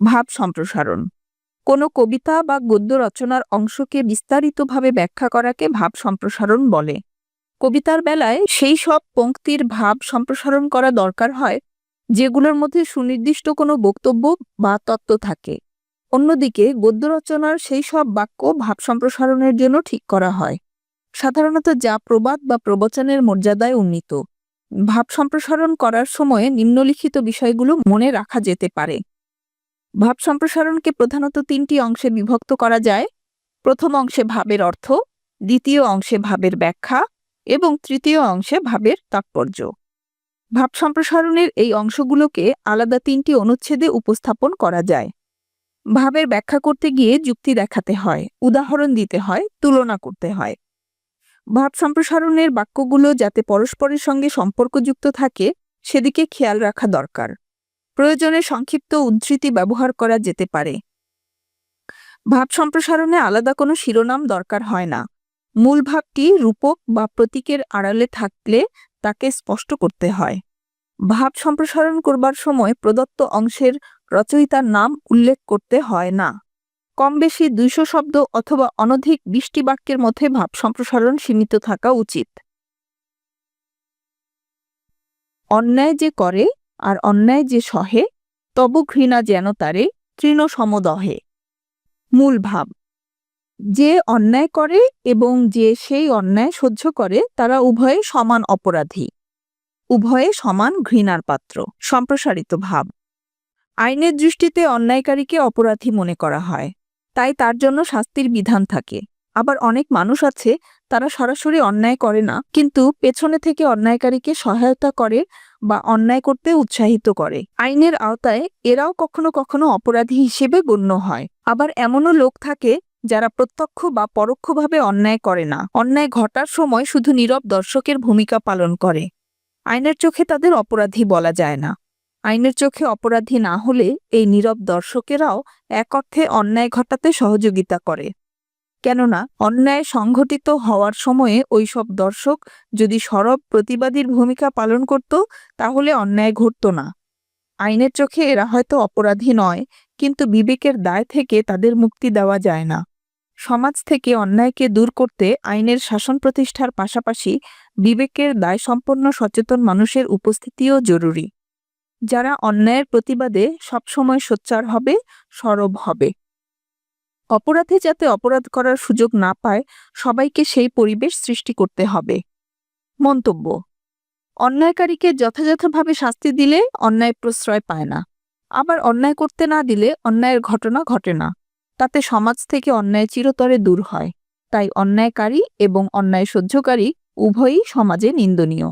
ভাব সম্প্রসারণ। কোনো কবিতা বা গদ্য রচনার অংশকে বিস্তারিতভাবে ব্যাখ্যা করাকে ভাব সম্প্রসারণ বলে। কবিতার বেলায় সেই সব পঙ্ক্তির ভাব সম্প্রসারণ করা দরকার হয়, যেগুলোর মধ্যে সুনির্দিষ্ট কোনো বক্তব্য বা তত্ত্ব থাকে। অন্যদিকে গদ্য রচনার সেই সব বাক্য ভাব সম্প্রসারণের জন্য ঠিক করা হয়। সাধারণত যা প্রবাদ বা প্রবচনের মর্যাদায় উন্নীত। ভাব সম্প্রসারণ করার সময় নিম্নলিখিত বিষয়গুলো মনে রাখা যেতে পারে। ভাব সম্প্রসারণকে প্রধানত তিনটি অংশে বিভক্ত করা যায়। প্রথম অংশে ভাবের অর্থ, দ্বিতীয় অংশে ভাবের ব্যাখ্যা এবং তৃতীয় অংশে ভাবের তাৎপর্য। ভাব সম্প্রসারণের এই অংশগুলোকে আলাদা তিনটি অনুচ্ছেদে উপস্থাপন করা যায়। ভাবের ব্যাখ্যা করতে গিয়ে যুক্তি দেখাতে হয়, উদাহরণ দিতে হয়, তুলনা করতে হয়। ভাব সম্প্রসারণের বাক্যগুলো যাতে পরস্পরের সঙ্গে সম্পর্কযুক্ত থাকে, সেদিকে খেয়াল রাখা দরকার। প্রয়োজনে সংক্ষিপ্ত উদ্ধৃতি ব্যবহার করা যেতে পারে। ভাব সম্প্রসারণে আলাদা কোনো শিরোনাম দরকার হয় না। মূল ভাবটি রূপক বা প্রতীকের আড়ালে থাকলে তাকে স্পষ্ট করতে হয়। ভাব সম্প্রসারণ করবার সময় প্রদত্ত অংশের রচয়িতার নাম উল্লেখ করতে হয় না। কম বেশি দুইশো শব্দ অথবা অনধিক বিশটি বাক্যের মধ্যে ভাব সম্প্রসারণ সীমিত থাকা উচিত। অন্যায় যে করে আর অন্যায় যে সহে, তব ঘৃণা যেন তারে তৃণ সমদহে। মূল ভাব, যে অন্যায় করে এবং যে সেই অন্যায় সহ্য করে, তারা উভয়ে সমান অপরাধী। উভয়ে সমান ঘৃণার পাত্র। সম্প্রসারিত ভাব, আইনের দৃষ্টিতে অন্যায়কারীকে অপরাধী মনে করা হয়, তাই তার জন্য শাস্তির বিধান থাকে। আবার অনেক মানুষ আছে, তারা সরাসরি অন্যায় করে না, কিন্তু পেছনে থেকে অন্যায়কারীকে সহায়তা করে বা অন্যায় করতে উৎসাহিত করে। আইনের আওতায় এরাও কখনো কখনো অপরাধী হিসেবে গণ্য হয়। আবার এমনও লোক থাকে যারা প্রত্যক্ষ বা পরোক্ষভাবে অন্যায় করে না। অন্যায় ঘটার সময় শুধু নীরব দর্শকের ভূমিকা পালন করে। আইনের চোখে তাদের অপরাধী বলা যায় না। আইনের চোখে অপরাধী না হলে এই নীরব দর্শকেরাও এক অর্থে অন্যায় ঘটাতে সহযোগিতা করে। কেননা অন্যায় সংঘটিত হওয়ার সময়ে ওইসব দর্শক যদি সরব প্রতিবাদীর ভূমিকা পালন করত, তাহলে অন্যায় ঘটত না। আইনের চোখে এরা হয়তো অপরাধী নয়, কিন্তু বিবেকের দায় থেকে তাদের মুক্তি দেওয়া যায় না। সমাজ থেকে অন্যায়কে দূর করতে আইনের শাসন প্রতিষ্ঠার পাশাপাশি বিবেকের দায়সম্পন্ন সচেতন মানুষের উপস্থিতিও জরুরি। যারা অন্যায়ের প্রতিবাদে সবসময় সোচ্চার হবে, সরব হবে। অপরাধে যাতে অপরাধ করার সুযোগ না পায়, সবাইকে সেই পরিবেশ সৃষ্টি করতে হবে। মন্তব্য, অন্যায়কারীকে যথাযথভাবে শাস্তি দিলে অন্যায় প্রশ্রয় পায় না। আবার অন্যায় করতে না দিলে অন্যায়ের ঘটনা ঘটে না। তাতে সমাজ থেকে অন্যায় চিরতরে দূর হয়। তাই অন্যায়কারী এবং অন্যায় সহ্যকারী উভয়ই সমাজে নিন্দনীয়।